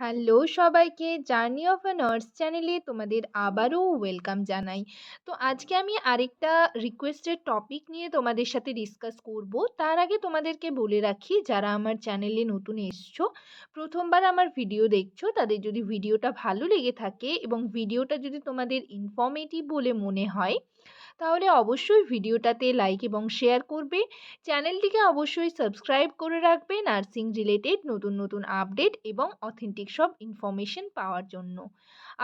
Hello সবাইকে, journey of a nurse চ্যানেলে তোমাদের আবারও ওয়েলকাম জানাই। তো আজকে আমি আরেকটা রিকোয়েস্টেড টপিক নিয়ে তোমাদের সাথে ডিসকাস করব। তার আগে তোমাদেরকে বলে রাখি, যারা আমার চ্যানেলে নতুন এসছো, প্রথমবার আমার ভিডিও দেখছ, তাদের যদি ভিডিওটা ভালো লেগে থাকে এবং ভিডিওটা যদি তোমাদের ইনফর্মেটিভ বলে মনে হয়, তাহলে অবশ্যই ভিডিওটাতে লাইক এবং শেয়ার করবে। চ্যানেলটিকে অবশ্যই সাবস্ক্রাইব করে রাখবে নার্সিং রিলেটেড নতুন নতুন আপডেট এবং অথেন্টিক সব ইনফরমেশন পাওয়ার জন্য।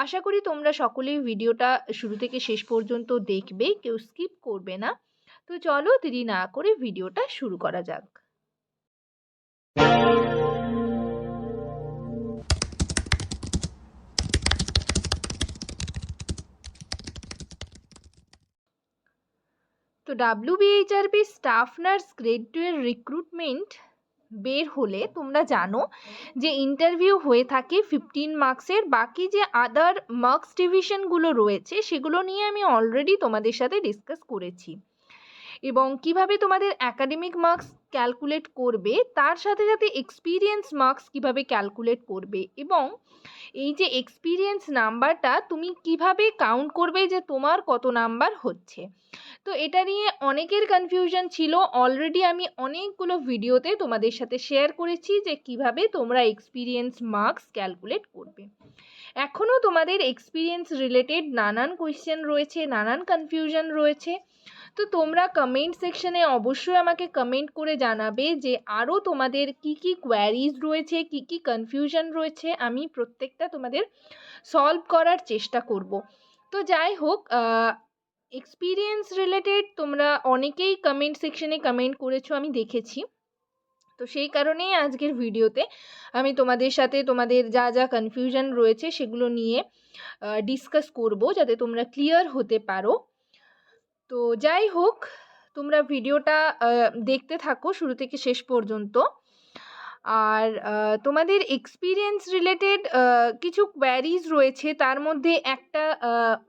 আশা করি তোমরা সকলেই ভিডিওটা শুরু থেকে শেষ পর্যন্ত দেখবে, কেউ স্কিপ করবে না। তো চলো দেরি না করে ভিডিওটা শুরু করা যাক। তো WBHRB staff nurse grade two এর রিক্রুটমেন্ট বের হলে তোমরা জানো যে ইন্টারভিউ হয়ে থাকে ফিফটিন মার্কসের বাকি যে আদার মার্কস ডিভিশনগুলো রয়েছে, সেগুলো নিয়ে আমি অলরেডি তোমাদের সাথে ডিসকাস করেছি। এবং কীভাবে তোমাদের অ্যাকাডেমিক মার্কস ক্যালকুলেট করবে, তার সাথে সাথে এক্সপিরিয়েন্স মার্কস কীভাবে ক্যালকুলেট করবে এবং এই যে এক্সপিরিয়েন্স নাম্বারটা তুমি কীভাবে কাউন্ট করবে যে তোমার কত নাম্বার হচ্ছে। তো এটা নিয়ে অনেকের কনফিউশন ছিল। অলরেডি আমি অনেকগুলো ভিডিওতে তোমাদের সাথে শেয়ার করেছি যে কীভাবে তোমরা এক্সপিরিয়েন্স মার্কস ক্যালকুলেট করবে। এখনও তোমাদের এক্সপিরিয়েন্স রিলেটেড নানান কোয়েশ্চেন রয়েছে, নানান কনফিউশন রয়েছে। তো তোমরা কমেন্ট সেকশনে অবশ্যই আমাকে কমেন্ট করে জানাবে যে আরও তোমাদের কি কি কোয়ারিজ রয়েছে, কি কি কনফিউশন রয়েছে, আমি প্রত্যেকটা তোমাদের সলভ করার চেষ্টা করব। তো যাই হোক এক্সপিরিয়েন্স রিলেটেড তোমরা অনেকেই কমেন্ট সেকশনে কমেন্ট করেছ, আমি দেখেছি। তো সেই কারণেই আজকের ভিডিওতে আমি তোমাদের সাথে তোমাদের যা যা কনফিউশন রয়েছে সেগুলো নিয়ে ডিসকাস করব যাতে তোমরা ক্লিয়ার হতে পারো। তো যাই হোক, তোমরা ভিডিওটা দেখতে থাকো শুরু থেকে শেষ পর্যন্ত। আর তোমাদের এক্সপিরিয়েন্স রিলেটেড কিছু কোয়ারিজ রয়েছে, তার মধ্যে একটা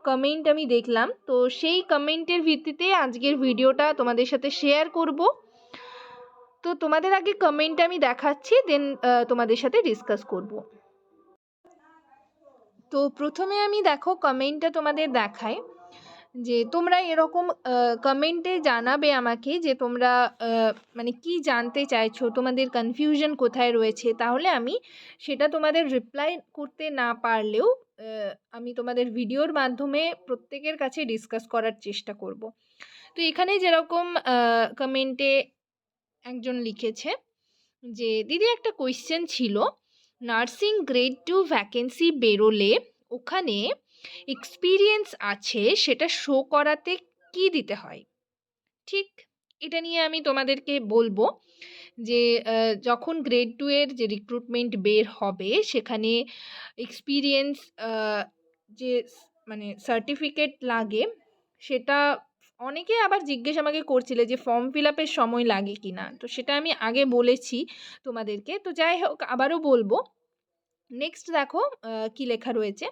কমেন্ট আমি দেখলাম। তো সেই কমেন্টের ভিত্তিতে আজকের ভিডিওটা তোমাদের সাথে শেয়ার করব। তো তোমাদের আগে কমেন্ট আমি দেখাচ্ছি দেন তোমাদের সাথে ডিসকাস করব। তো প্রথমে আমি দেখো কমেন্টটা তোমাদের দেখায় যে তোমরা এরকম কমেন্টে জানাবে আমাকে যে তোমরা মানে কি জানতে চাইছো, তোমাদের কনফিউশন কোথায় রয়েছে, তাহলে আমি সেটা তোমাদের রিপ্লাই করতে না পারলেও আমি তোমাদের ভিডিওর মাধ্যমে প্রত্যেকের কাছে ডিসকাস করার চেষ্টা করব। তো এখানে যেরকম কমেন্টে একজন লিখেছে যে, দিদি, একটা কোয়েশ্চেন ছিল নার্সিং গ্রেড টু ভ্যাকেন্সি বেরোলে ওখানে এক্সপিরিয়েন্স আছে সেটা শো করাতে কি দিতে হয়? ঠিক এটা নিয়ে আমি তোমাদেরকে বলব যে যখন গ্রেড টু এর যে রিক্রুটমেন্ট বের হবে সেখানে এক্সপিরিয়েন্স যে মানে সার্টিফিকেট লাগে সেটা অনেকে আবার জিজ্ঞেস আমাকে করছিলে যে ফর্ম ফিল আপের সময় লাগে কি না তো সেটা আমি আগে বলেছি তোমাদেরকে। তো যাই হোক, আবারও বলব নেক্সট দেখো কি লেখা রয়েছে?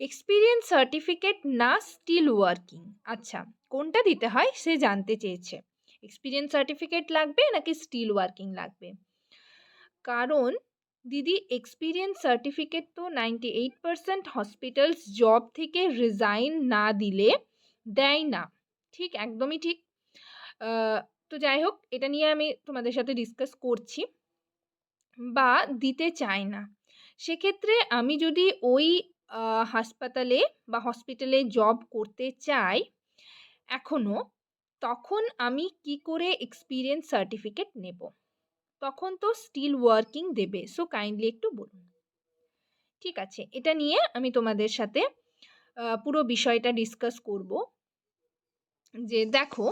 এক্সপিরিয়েন্স সার্টিফিকেট না স্টিল ওয়ার্কিং আচ্ছা কোনটা দিতে হয় সে জানতে চেয়েছে। এক্সপিরিয়েন্স সার্টিফিকেট লাগবে নাকি স্টিল ওয়ার্কিং লাগবে? কারণ, দিদি এক্সপিরিয়েন্স সার্টিফিকেট তো ninety eight percent hospitals job থেকে রিজাইন না দিলে দেয় না। ঠিক, একদমই ঠিক। তো যাই হোক, এটা নিয়ে আমি তোমাদের সাথে ডিসকাস করছি। বা দিতে চাই না। সেক্ষেত্রে আমি যদি ওই হাসপাতালে বা হসপিটালে জব করতে চাই এখনও তখন আমি কি করে এক্সপিরিয়েন্স সার্টিফিকেট নেব? তখন তো স্টিল ওয়ার্কিং দেবে সো কাইন্ডলি একটু বলুন। ঠিক আছে, এটা নিয়ে আমি তোমাদের সাথে পুরো বিষয়টা ডিসকাস করব। যে দেখো,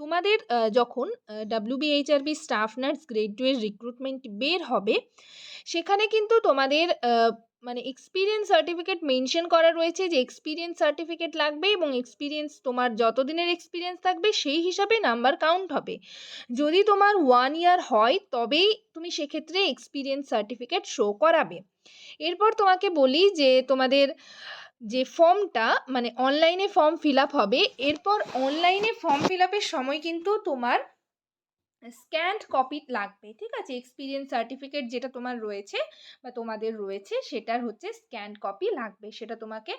তোমাদের যখন WBHRB staff nurse grade recruitment বের হবে সেখানে কিন্তু তোমাদের মানে এক্সপিরিয়েন্স সার্টিফিকেট মেনশন করা রয়েছে যে এক্সপিরিয়েন্স সার্টিফিকেট লাগবে এবং এক্সপিরিয়েন্স তোমার যত দিনের এক্সপিরিয়েন্স থাকবে সেই হিসাবে নাম্বার কাউন্ট হবে। যদি তোমার ওয়ান ইয়ার হয়, তবেই তুমি সেক্ষেত্রে এক্সপিরিয়েন্স সার্টিফিকেট শো করাবে। এরপর তোমাকে বলি যে তোমাদের যে ফর্মটা মানে অনলাইনে ফর্ম ফিল আপ হবে। এরপর অনলাইনে ফর্ম ফিল আপের সময় কিন্তু তোমার স্ক্যান্ড কপি লাগবে, ঠিক আছে? এক্সপিরিয়েন্স সার্টিফিকেট যেটা তোমার রয়েছে বা তোমাদের রয়েছে, সেটার হচ্ছে স্ক্যান্ড কপি লাগবে। সেটা তোমাকে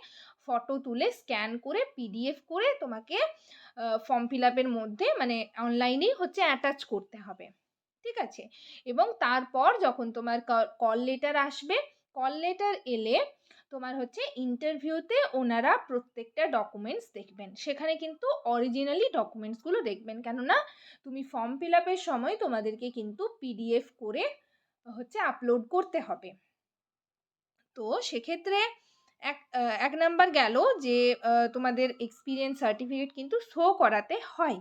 ফটো তুলে স্ক্যান করে পিডিএফ করে তোমাকে ফর্ম ফিল আপের মধ্যে মানে অনলাইনেই হচ্ছে অ্যাটাচ করতে হবে, ঠিক আছে? এবং তারপর যখন তোমার কল লেটার আসবে কল লেটার এলে তোমার হচ্ছে ইন্টারভিউতে ওনারা প্রত্যেকটা ডকুমেন্টস দেখবেন। সেখানে কিন্তু অরিজিনালি ডকুমেন্টসগুলো দেখবেন। কেননা তুমি ফর্ম ফিল আপের সময় তোমাদেরকে কিন্তু পিডিএফ করে হচ্ছে আপলোড করতে হবে। তো সেক্ষেত্রে এক এক নাম্বার গেল যে তোমাদের এক্সপিরিয়েন্স সার্টিফিকেট কিন্তু শো করাতে হয়।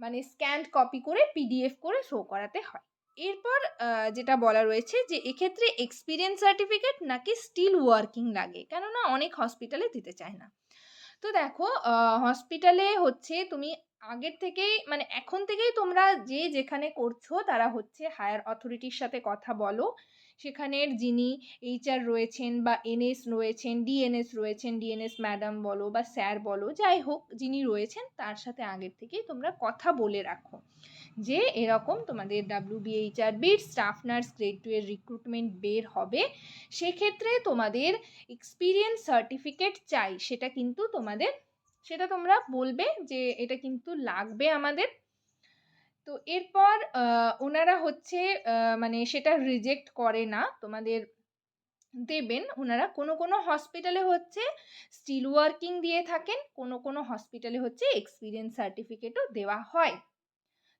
মানে স্ক্যান্ড কপি করে পিডিএফ করে শো করাতে হয়। এরপর যেটা বলা রয়েছে যে এক্ষেত্রে এক্সপিরিয়েন্স সার্টিফিকেট নাকি স্টিল ওয়ার্কিং লাগে, কেননা অনেক হসপিটালে দিতে চায় না। তো দেখো হসপিটালে হচ্ছে তুমি আগের থেকেই মানে এখন থেকেই তোমরা যে যেখানে করছ, তারা হচ্ছে হায়ার অথরিটির সাথে কথা বলো। সেখানের যিনি এইচআর রয়েছেন বা এনএস রয়েছেন ডিএনএস রয়েছেন ডিএনএস ম্যাডাম বলো বা স্যার বলো, যাই হোক, যিনি রয়েছেন, তার সাথে আগের থেকেই তোমরা কথা বলে রাখো। যে এরকম তোমাদের ডাব্লিউবিএইচআর বির স্টাফ নার্স গ্রেড টু এর রিক্রুটমেন্ট বের হবে, সেক্ষেত্রে তোমাদের এক্সপিরিয়েন্স সার্টিফিকেট চাই। সেটা কিন্তু তোমাদের, সেটা তোমরা বলবে যে এটা কিন্তু লাগবে আমাদের। তো এরপর ওনারা হচ্ছে মানে সেটা রিজেক্ট করে না, তোমাদের দেবেন। ওনারা কোনো কোনো হসপিটালে হচ্ছে স্টিল ওয়ার্কিং দিয়ে থাকেন, কোনো কোনো হসপিটালে হচ্ছে এক্সপিরিয়েন্স সার্টিফিকেটও দেওয়া হয়।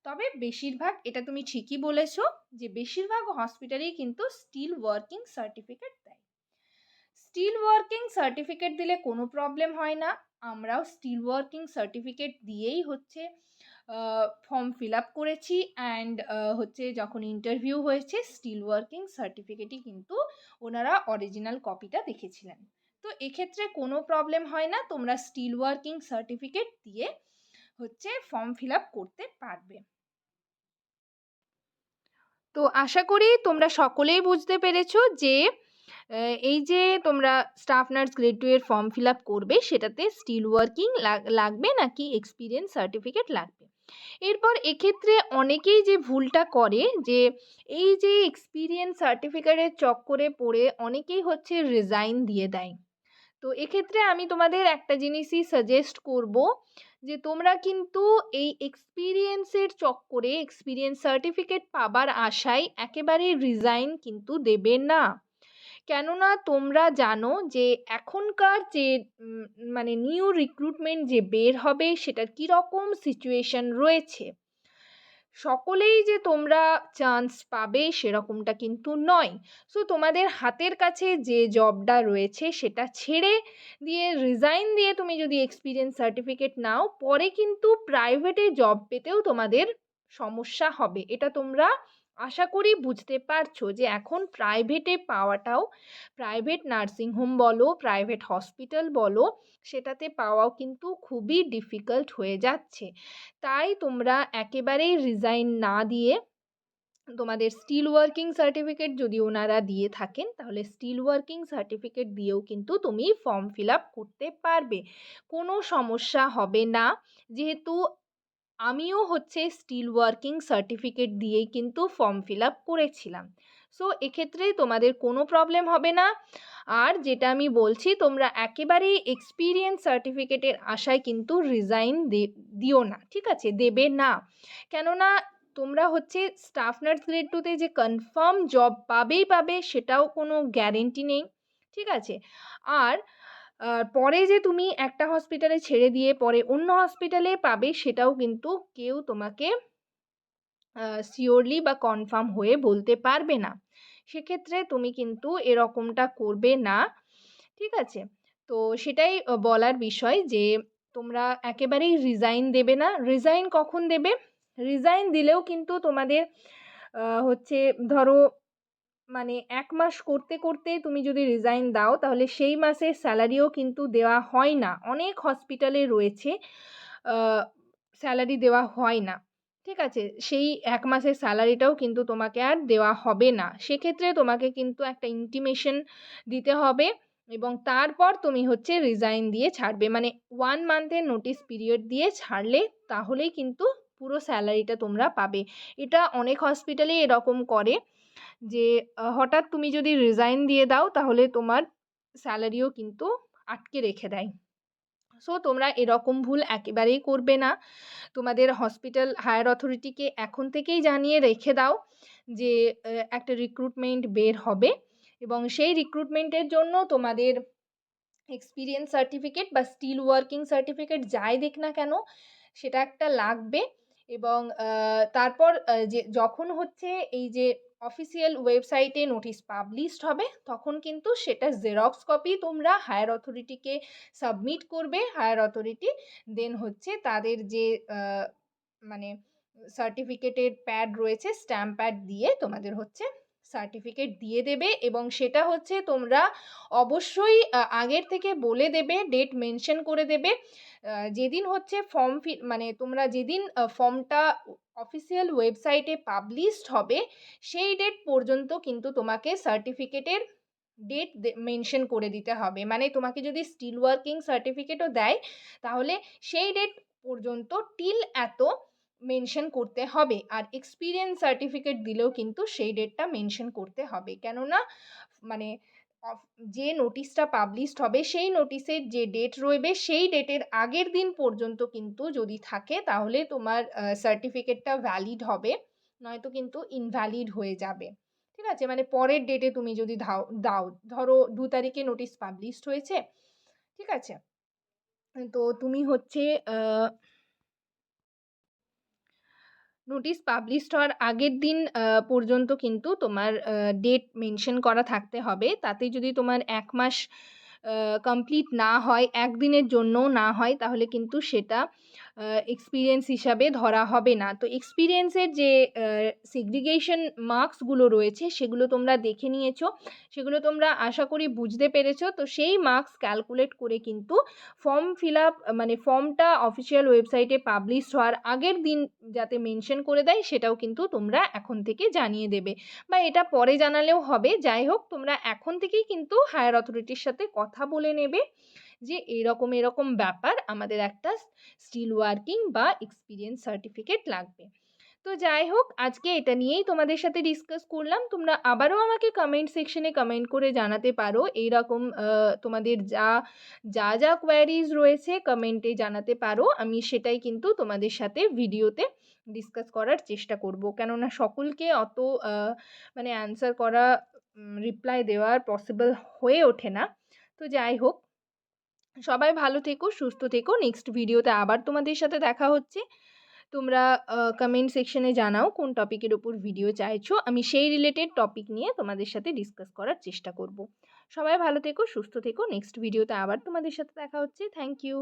তবে বেশিরভাগ, এটা তুমি ঠিকই বলেছ, যে বেশিরভাগ হসপিটালেই কিন্তু স্টিল ওয়ার্কিং সার্টিফিকেট দেয়। স্টিল ওয়ার্কিং সার্টিফিকেট দিলে কোনো প্রবলেম হয় না, আমরাও স্টিল ওয়ার্কিং সার্টিফিকেট দিয়েই হচ্ছে ফর্ম ফিল আপ করেছি অ্যান্ড হচ্ছে যখন ইন্টারভিউ হয়েছে স্টিল ওয়ার্কিং সার্টিফিকেটই কিন্তু ওনারা অরিজিনাল কপিটা দেখেছিলেন। তো এক্ষেত্রে কোনো প্রবলেম হয় না, তোমরা স্টিল ওয়ার্কিং সার্টিফিকেট দিয়ে হচ্ছে ফর্ম ফিল করতে পারবে। তো আশা করি তোমরা সকলেই বুঝতে পেরেছ যে এই যে তোমরা স্টাফ নার্স গ্রেড টু এর ফর্ম ফিল করবে, সেটাতে স্টিল ওয়ার্কিং লাগবে নাকি এক্সপিরিয়েন্স সার্টিফিকেট লাগবে? এরপর এক্ষেত্রে অনেকেই যে ভুলটা করে যে, এই যে এক্সপিরিয়েন্স সার্টিফিকেটের চক্করে পড়ে অনেকেই হচ্ছে রিজাইন দিয়ে দেয়। তো এক্ষেত্রে আমি তোমাদের একটা জিনিসই সাজেস্ট করব যে তোমরা কিন্তু এই এক্সপিরিয়েন্সের চক্করে এক্সপিরিয়েন্স সার্টিফিকেট পাবার আশায় একেবারে রিজাইন কিন্তু দেবে না। কেননা তোমরা জানো যে এখনকার যে মানে নিউ রিক্রুটমেন্ট যে বের হবে সেটার কীরকম সিচুয়েশন রয়েছে। সকলেই যে তোমরা চান্স পাবে সেরকমটা কিন্তু নয়। সো তোমাদের হাতের কাছে যে জবটা রয়েছে সেটা ছেড়ে দিয়ে রিজাইন দিয়ে তুমি যদি এক্সপিরিয়েন্স সার্টিফিকেট নাও, পরে কিন্তু প্রাইভেটে জব পেতেও তোমাদের সমস্যা হবে। এটা তোমরা আশা করি বুঝতে পারছ যে এখন প্রাইভেটে পাওয়াটাও প্রাইভেট নার্সিংহোম বলো প্রাইভেট হসপিটাল বলো, সেটাতে পাওয়াও কিন্তু খুবই ডিফিকাল্ট হয়ে যাচ্ছে। তাই তোমরা একেবারেই রিজাইন না দিয়ে, তোমাদের স্টিল ওয়ার্কিং সার্টিফিকেট যদি ওনারা দিয়ে থাকেন, তাহলে স্টিল ওয়ার্কিং সার্টিফিকেট দিয়েও কিন্তু তুমি ফর্ম ফিল আপ করতে পারবে। কোনো সমস্যা হবে না। যেহেতু আমিও হচ্ছে স্টিল ওয়ার্কিং সার্টিফিকেট দিয়েই কিন্তু ফর্ম ফিল আপ করেছিলাম। সো এক্ষেত্রে তোমাদের কোনো প্রবলেম হবে না। আর যেটা আমি বলছি, তোমরা একেবারেই এক্সপিরিয়েন্স সার্টিফিকেটের আশায় কিন্তু রিজাইন দিও না, ঠিক আছে? দেবে না। কেননা, তোমরা হচ্ছে স্টাফ নার্স গ্রেড টুতে যে কনফার্ম জব পাবেই পাবে, সেটাও কোনো গ্যারেন্টি নেই, ঠিক আছে? আর পরে যে তুমি একটা হসপিটালে ছেড়ে দিয়ে পরে অন্য হসপিটালে পাবে, সেটাও কিন্তু কেউ তোমাকে শিওরলি বা কনফার্ম হয়ে বলতে পারবে না। সেক্ষেত্রে তুমি কিন্তু এরকমটা করবে না, ঠিক আছে? তো সেটাই বলার বিষয় যে তোমরা একেবারেই রিজাইন দেবে না। রিজাইন কখন দেবে? রিজাইন দিলেও কিন্তু তোমাদের হচ্ছে ধরো মানে এক মাস করতে করতে তুমি যদি রিজাইন দাও, তাহলে সেই মাসের স্যালারিও কিন্তু দেওয়া হয় না। অনেক হসপিটালে রয়েছে স্যালারি দেওয়া হয় না। ঠিক আছে? সেই এক মাসের স্যালারিটাও কিন্তু তোমাকে আর দেওয়া হবে না। সেক্ষেত্রে তোমাকে কিন্তু একটা ইন্টিমেশন দিতে হবে এবং তারপর তুমি হচ্ছে রিজাইন দিয়ে ছাড়বে। মানে ওয়ান মান্থের নোটিস পিরিয়ড দিয়ে ছাড়লে তাহলেই কিন্তু পুরো স্যালারিটা তোমরা পাবে। এটা অনেক হসপিটালেই এরকম করে যে হঠাৎ তুমি যদি রিজাইন দিয়ে দাও তাহলে তোমার স্যালারিও কিন্তু আটকে রেখে দেয়। সো তোমরা এরকম ভুল একেবারেই করবে না। তোমাদের হসপিটাল হায়ার অথরিটিকে এখন থেকেই জানিয়ে রেখে দাও যে একটা রিক্রুটমেন্ট বের হবে এবং সেই রিক্রুটমেন্টের জন্য তোমাদের এক্সপিরিয়েন্স সার্টিফিকেট বা স্টিল ওয়ার্কিং সার্টিফিকেট যাই দেখ না কেন, সেটা একটা লাগবে। এবং তারপর যে, যখন হচ্ছে এই যে অফিসিয়াল ওয়েবসাইটে নোটিশ পাবলিশড হবে, তখন কিন্তু সেটা জেরক্স কপি তোমরা হায়ার অথরিটিকে সাবমিট করবে। হায়ার অথরিটি দেন হচ্ছে তাদের যে মানে সার্টিফিকেটের প্যাড রয়েছে স্ট্যাম্প প্যাড দিয়ে তোমাদের হচ্ছে সার্টিফিকেট দিয়ে দেবে এবং সেটা হচ্ছে তোমরা অবশ্যই আগের থেকে বলে দেবে ডেট মেনশন করে দেবে। যেদিন হচ্ছে ফর্ম ফি মানে তোমরা যেদিন ফর্মটা অফিসিয়াল ওয়েবসাইটে পাবলিশড হবে, সেই ডেট পর্যন্ত কিন্তু তোমাকে সার্টিফিকেটের ডেট মেনশন করে দিতে হবে। মানে তোমাকে যদি স্টিল ওয়ার্কিং সার্টিফিকেটও দেয়, তাহলে সেই ডেট পর্যন্ত টিল এত মেনশন করতে হবে। আর এক্সপিরিয়েন্স সার্টিফিকেট দিলেও কিন্তু সেই ডেটটা মেনশন করতে হবে। কেননা মানে যে নোটিশটা পাবলিশড হবে, সেই নোটিশের যে ডেট রইবে, সেই ডেটের আগের দিন পর্যন্ত কিন্তু যদি থাকে, তাহলে তোমার সার্টিফিকেটটা ভ্যালিড হবে। নয়তো কিন্তু ইনভ্যালিড হয়ে যাবে। ঠিক আছে? মানে পরের ডেটে তুমি যদি দাও দাও, ধরো দু তারিখে নোটিশ পাবলিশড হয়েছে। ঠিক আছে? তো তুমি হচ্ছে নোটিশ পাবলিশড হওয়ার আগের দিন পর্যন্ত কিন্তু তোমার ডেট মেনশন করা থাকতে হবে। তাতে যদি তোমার এক মাস কমপ্লিট না হয়, একদিনের জন্যও না হয়, তাহলে কিন্তু সেটা এক্সপিরিয়েন্স হিসাবে ধরা হবে না। তো এক্সপিরিয়েন্সের যে সিগ্রিগেশন মার্কসগুলো রয়েছে, সেগুলো তোমরা দেখে নিয়েছো। সেগুলো তোমরা আশা করি বুঝতে পেরেছ। তো সেই মার্কস ক্যালকুলেট করে কিন্তু ফর্ম ফিল আপ মানে ফর্মটা অফিসিয়াল ওয়েবসাইটে পাবলিশ হওয়ার আগের দিন যাতে মেনশন করে দেয়, সেটাও কিন্তু তোমরা এখন থেকে জানিয়ে দেবে। বা এটা পরে জানালেও হবে। যাই হোক, তোমরা এখন থেকেই কিন্তু হায়ার অথরিটির সাথে কথা বলে নেবে। যে এরকম এরকম ব্যাপার আমাদের একটা স্টিল ওয়ার্কিং বা এক্সপিরিয়েন্স সার্টিফিকেট লাগবে। তো যাই হোক, আজকে এটা নিয়েই তোমাদের সাথে ডিসকাস করলাম। তোমরা আবারও আমাকে কমেন্ট সেকশনে কমেন্ট করে জানাতে পারো এইরকম তোমাদের যা যা যা কোয়ারিজ রয়েছে কমেন্টে জানাতে পারো। আমি সেটাই কিন্তু তোমাদের সাথে ভিডিওতে ডিসকাস করার চেষ্টা করব। কেননা সকলকে অত মানে অ্যান্সার করা রিপ্লাই দেওয়ার পসিবল হয়ে ওঠে না। তো যাই হোক সবাই ভালো থেকো, সুস্থ থেকো। নেক্সট ভিডিওতে আবার তোমাদের সাথে দেখা হচ্ছে। তোমরা কমেন্ট সেকশনে জানাও কোন টপিকের ওপর ভিডিও চাইছো। আমি সেই রিলেটেড টপিক নিয়ে তোমাদের সাথে ডিসকাস করার চেষ্টা করব। সবাই ভালো থেকো, সুস্থ থেকো। নেক্সট ভিডিওতে আবার তোমাদের সাথে দেখা হচ্ছে। Thank you